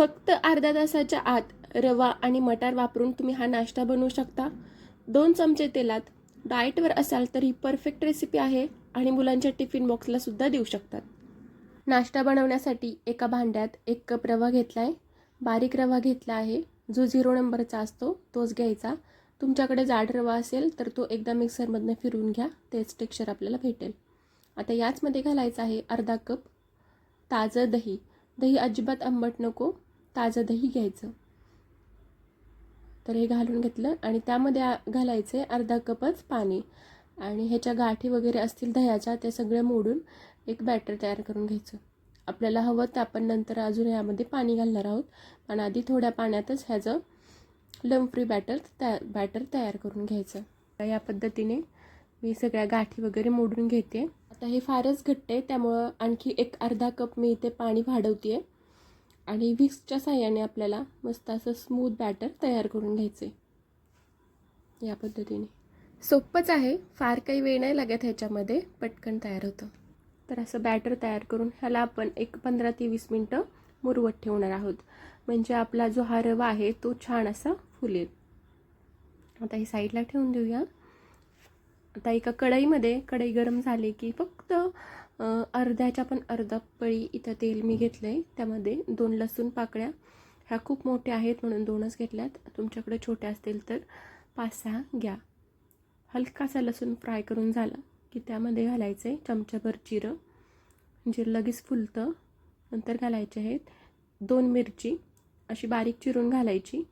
फक्त अर्ध्या तासाच्या आत रवा आणि मटार वापरून तुम्ही हा नाश्ता बनवू शकता. दोन चमचे तेलात डाएटवर असाल तर ही परफेक्ट रेसिपी आहे आणि मुलांच्या टिफिन बॉक्सला सुद्धा देऊ शकतात. नाश्ता बनवण्यासाठी एका भांड्यात एक कप रवा घेतला आहे बारीक रवा घेतला आहे. जो झिरो नंबरचा असतो तोच घ्यायचा. तुमच्याकडे जाड रवा असेल तर तो एकदा मिक्सरमधनं फिरून घ्या. तेच टेक्स्चर आपल्याला भेटेल. आता याचमध्ये घालायचं आहे अर्धा कप ताजं दही. दही अजिबात आंबट नको. ताजं दही घ्यायचं. तर हे घालून घेतलं आणि त्यामध्ये घालायचे घालायचं आहे अर्धा कपच पाणी आणि ह्याच्या गाठी वगैरे असतील दह्याच्या त्या सगळ्या मोडून एक बॅटर तयार करून घ्यायचं. आपल्याला हवं तर आपण नंतर अजून यामध्ये पाणी घालणार आहोत. पण आधी थोड्या पाण्यातच ह्याचं लंफ्री बॅटर तया बॅटर तयार करून घ्यायचं. या पद्धतीने मी सगळ्या गाठी वगैरे मोडून घेते. आता हे फारच घट्ट आहे त्यामुळं आणखी एक अर्धा कप मी इथे पाणी वाढवते आहे आणि विक्सच्या साह्याने आपल्याला मस्त असं स्मूथ बॅटर तयार करून घ्यायचे. या पद्धतीने. सोपंच आहे. फार काही वेळ नाही लागत ह्याच्यामध्ये. पटकन तयार होतं. तर असं बॅटर तयार करून ह्याला आपण एक पंधरा ते वीस मिनटं मुरवत ठेवणार आहोत. म्हणजे आपला जो हा रवा आहे तो छान असा फुलेल. आता ही साईडला ठेवून देऊया. आता एका कढईमध्ये कढई गरम झाली की फक्त अर्ध्याच्या पण अर्धा पळी इथं तेल मी घेतलं आहे त्यामध्ये दोन लसूण पाकळ्या. ह्या खूप मोठ्या आहेत म्हणून दोनच घेतल्यात. तुमच्याकडे छोट्या असतील तर पाच सहा घ्या. हलकासा लसूण फ्राय करून झाला की त्यामध्ये घालायचं आहे चमच्याभर जिरं जिरं लगेच फुलतं. नंतर घालायचे आहेत दोन मिरची अशी बारीक चिरून घालायची.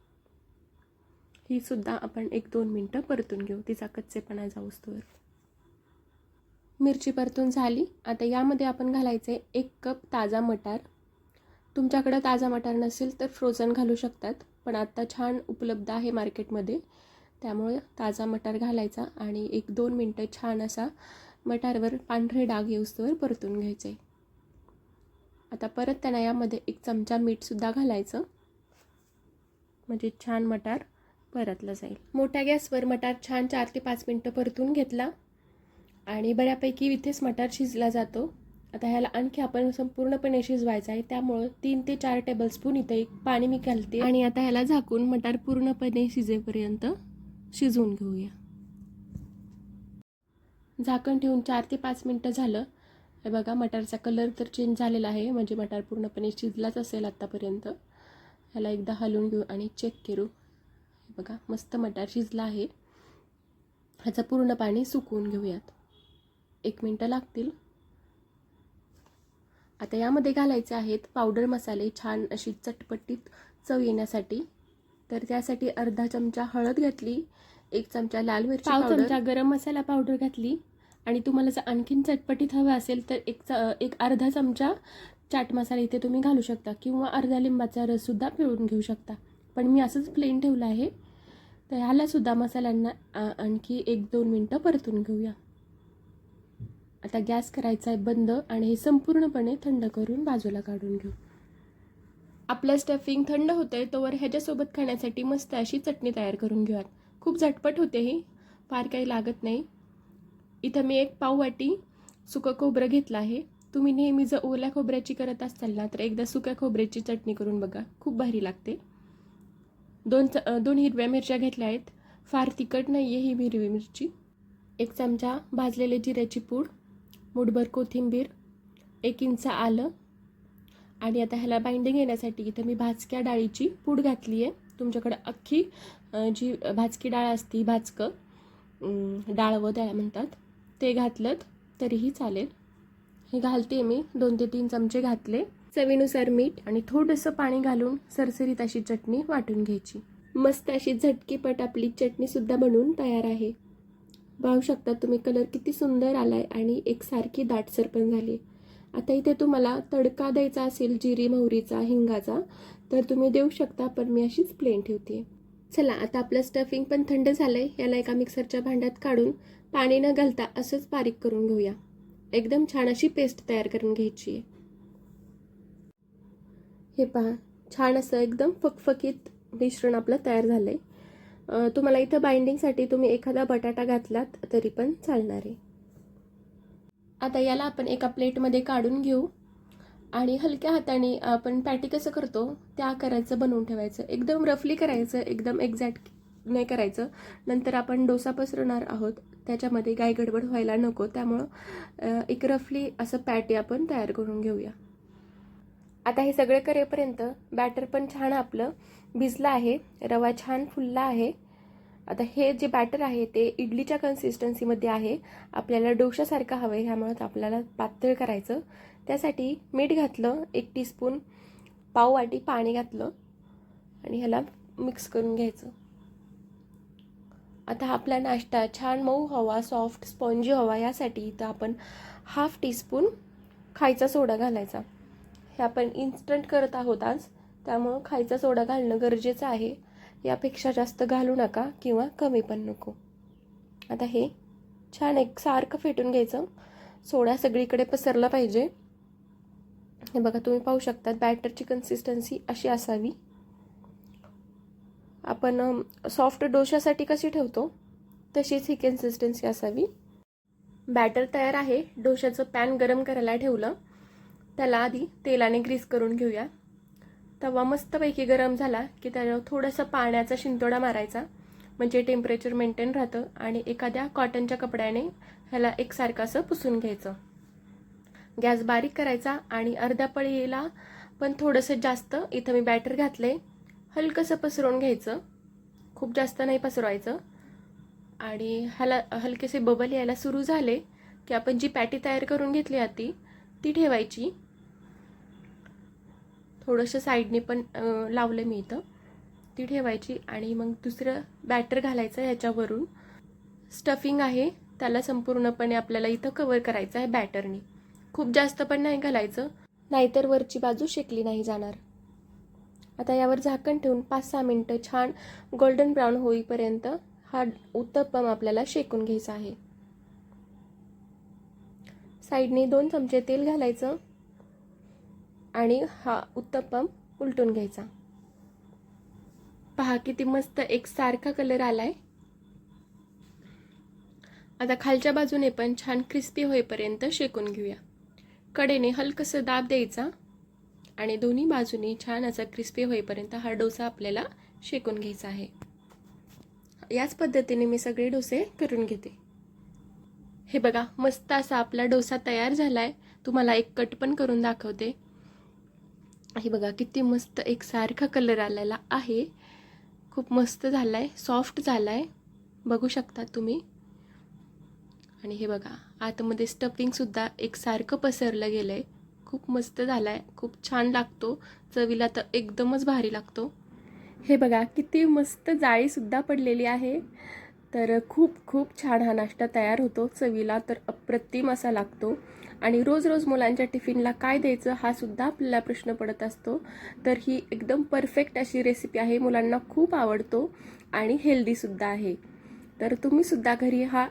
ही सुद्धा आपण एक दोन मिनटं परतून घेऊ. तिचा कच्चेपणा जाऊस्तोवर. मिरची परतून झाली. आता यामध्ये आपण घालायचे एक कप ताजा मटार. तुमच्याकडं ताजा मटार नसेल तर फ्रोझन घालू शकतात पण आत्ता छान उपलब्ध आहे मार्केटमध्ये. त्यामुळे ताजा मटार घालायचा आणि एक दोन मिनटं छान असा मटारवर पांढरे डाग येऊस्तवर परतून घ्यायचे. आता परत त्यांना यामध्ये एक चमचा मीठसुद्धा घालायचं. म्हणजे छान मटार परतलं जाईल. मोठ्या गॅसवर मटार छान चार ते पाच मिनटं परतून घेतला. आणि बऱ्यापैकी इथेच मटार शिजला जातो. आता ह्याला आणखी आपण संपूर्णपणे शिजवायचं आहे. त्यामुळं तीन ते चार टेबलस्पून इथे एक पाणी मी घालते. आणि आता ह्याला झाकून मटार पूर्णपणे शिजेपर्यंत शिजवून घेऊया. झाकण ठेवून चार ते पाच मिनटं झालं. हे बघा मटारचा कलर तर चेंज झालेला आहे. म्हणजे मटार पूर्णपणे शिजलाच असेल आत्तापर्यंत ह्याला एकदा हलवून घेऊ आणि चेक करू. हे बघा मस्त मटार शिजला आहे. ह्याचं पूर्ण पाणी सुकवून घेऊयात. एक मिनटं लागतील. आता यामध्ये घालायचे आहेत पावडर मसाले छान अशी चटपटीत चव येण्यासाठी. तर त्यासाठी अर्धा चमचा हळद घातली एक चमचा लाल मिरची पाव चमचा गरम मसाला पावडर घातली आणि तुम्हाला जर आणखीन चटपटीत हवं असेल तर एक च एक अर्धा चमचा चाट मसाला इथे तुम्ही घालू शकता किंवा अर्धा लिंबाचा रससुद्धा पिळून घेऊ शकता. पण मी असंच प्लेन ठेवलं आहे. तर ह्यालासुद्धा मसाल्यांना आणखी एक दोन मिनटं परतून घेऊया. आता गॅस करायचा आहे बंद आणि हे संपूर्णपणे थंड करून बाजूला काढून घेऊ. आपलं स्टफिंग थंड होतंय तोवर ह्याच्यासोबत खाण्यासाठी मस्त अशी चटणी तयार करून घेऊयात. खूप झटपट होते ही फार काही लागत नाही. इथं मी एक पाववाटी सुकं खोबरं घेतलं आहे. तुम्ही नेहमी जर ओल्या खोबऱ्याची करत असाल ना तर एकदा सुक्या खोबऱ्याची चटणी करून बघा. खूप भारी लागते. दोन च दोन हिरव्या मिरच्या घेतल्या आहेत. फार तिखट नाही आहे ही हिरवी मिरची. एक चमचा भाजलेले जिऱ्याची पूड. मुठभर कोथिंबीर एक इंच आलं. आणि आता ह्याला बाइंडिंग येण्यासाठी इथं मी भाजक्या डाळीची पूड घातली आहे तुमच्याकडं अख्खी जी भाजकी डाळ असती भाजकं डाळवं त्याला म्हणतात ते घातलं तरीही चालेल. हे घालते मी दोन ते तीन चमचे घातले. चवीनुसार मीठ आणि थोडंसं पाणी घालून सरसरीत अशी चटणी वाटून घ्यायची. मस्त अशी झटकीपट आपली चटणीसुद्धा बनवून तयार आहे. पाहू शकता तुम्ही कलर किती सुंदर आला आहे आणि एकसारखी दाटसर पण झाली. आता इथे तुम्हाला तडका द्यायचा असेल जिरी मोहरीचा हिंगाचा तर तुम्ही देऊ शकता पण मी अशीच प्लेन ठेवते. चला आता आपलं स्टफिंग पण थंड झालं आहे याला एका मिक्सरच्या भांड्यात काढून पाणी न घालता असंच बारीक करून घेऊया. एकदम छान अशी पेस्ट तयार करून घ्यायची आहे. हे पहा छान असं एकदम फकफकीत मिश्रण आपलं तयार झालं आहे तुम्हाला इथं बाइंडिंगसाठी तुम्ही एखादा बटाटा घातलात तरी पण चालणार आहे. आता याला आपण एका प्लेटमध्ये काढून घेऊ. आणि हलक्या हाताने आपण पॅटी कसं करतो त्या करायचं बनवून ठेवायचं. एकदम रफली करायचं एकदम एक्झॅक्ट नाही करायचं. नंतर आपण डोसा पसरवणार आहोत. त्याच्यामध्ये गाय गडबड व्हायला नको. त्यामुळं एक रफली असं पॅटी आपण तयार करून घेऊया. आता हे सगळे करेपर्यंत बॅटर पण छान आपलं भिजलं आहे रवा छान फुलला आहे. आता हे जे बॅटर आहे ते इडलीच्या कन्सिस्टन्सीमध्ये आहे. आपल्याला डोशासारखं हवं आहे ह्यामुळं आपल्याला पातळ करायचं. त्यासाठी मीठ घातलं एक टीस्पून पाव वाटी पाणी घातलं आणि ह्याला मिक्स करून घ्यायचं. आता आपला नाश्ता छान मऊ हवा सॉफ्ट स्पॉन्जी हवा यासाठी तर आपण हाफ टीस्पून खायचा सोडा घालायचा. हे आपण इन्स्टंट करत आहोत आज. त्यामुळं खायचा सोडा घालणं गरजेचं आहे. यापेक्षा जास्त घालू नका किंवा कमी पण नको. आता हे छान एक सारखं फेटून घ्यायचं. सोडा सगळीकडे पसरला पाहिजे. हे बघा तुम्ही पाहू शकता बॅटरची कन्सिस्टन्सी अशी असावी. आपण सॉफ्ट डोशासाठी कशी ठेवतो? तशीच ही कन्सिस्टन्सी असावी. बॅटर तयार आहे. डोशाचं पॅन गरम करायला ठेवलं. त्याला आधी तेलाने ग्रीस करून घेऊया. तवा मस्तपैकी गरम झाला की त्याला थोडंसं पाण्याचा शिंतोडा मारायचा. म्हणजे टेम्परेचर मेंटेन राहतं आणि एखाद्या कॉटनच्या कपड्याने ह्याला एकसारखं असं पुसून घ्यायचं. गॅस बारीक करायचा आणि अर्ध्या पळीला पण थोडंसं जास्त इथं मी बॅटर घातले हलकंसं पसरवून घ्यायचं. खूप जास्त नाही पसरवायचं. आणि ह्याला हलकेसे बबल यायला सुरू झाले की आपण जी पॅटी तयार करून घेतली होती ती ठेवायची. थोडंसं साईडने पण लावलं मी इथं. ती ठेवायची आणि मग दुसरं बॅटर घालायचं ह्याच्यावरून. स्टफिंग आहे त्याला संपूर्णपणे आपल्याला इथं कवर करायचं आहे बॅटरने. खूप जास्त पण नाही घालायचं नाहीतर वरची बाजू शेकली नाही जाणार. आता यावर झाकण ठेवून पाच सहा मिनटं छान गोल्डन ब्राऊन होईपर्यंत हा उत्तप्पम आपल्याला शेकून घ्यायचा आहे. साईडने दोन चमचे तेल घालायचं. आणि हा उत्तप्पम उलटून घ्यायचा. पहा किती मस्त एक सारखा कलर आलाय. आता खालच्या बाजूने पण छान क्रिस्पी होईपर्यंत शेकून घेऊया. कडेने हलकंसं दाब द्यायचा आणि दोन्ही बाजूनी छान असा क्रिस्पी होईपर्यंत हा डोसा आपल्याला शेकून घ्यायचा आहे. याच पद्धतीने मी सगळे डोसे करून घेते. हे बघा मस्त असा आपला डोसा तयार झालाय. तुम्हाला एक कट पण करून दाखवते. हे बघा किती मस्त एक सारखा कलर आलेला आहे. खूप मस्त झालाय सॉफ्ट झाला आहे बघू शकता तुम्ही. आणि हे बघा आतमध्ये स्टफिंगसुद्धा एकसारखं पसरलं गेलं आहे खूप मस्त झाला आहे खूप छान लागतो. चवीला तर एकदमच भारी लागतो. हे बघा किती मस्त जाळीसुद्धा पडलेली आहे. तर खूप खूप छान हा नाश्ता तयार होतो. चवीला तर अप्रतिम असा लागतो. आणि रोज रोज मुलांच्या टिफिनला काय द्यायचं हा सुद्धा आपल्याला प्रश्न पडत असतो. तर ही एकदम परफेक्ट अशी रेसिपी आहे मुलांना खूप आवडतो आणि हेल्दीसुद्धा आहे. तर तुम्हीसुद्धा घरी हा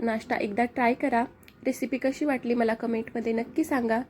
नाश्ता एकदा ट्राय करा. रेसिपी कशी वाटली मला कमेंटमध्ये नक्की सांगा.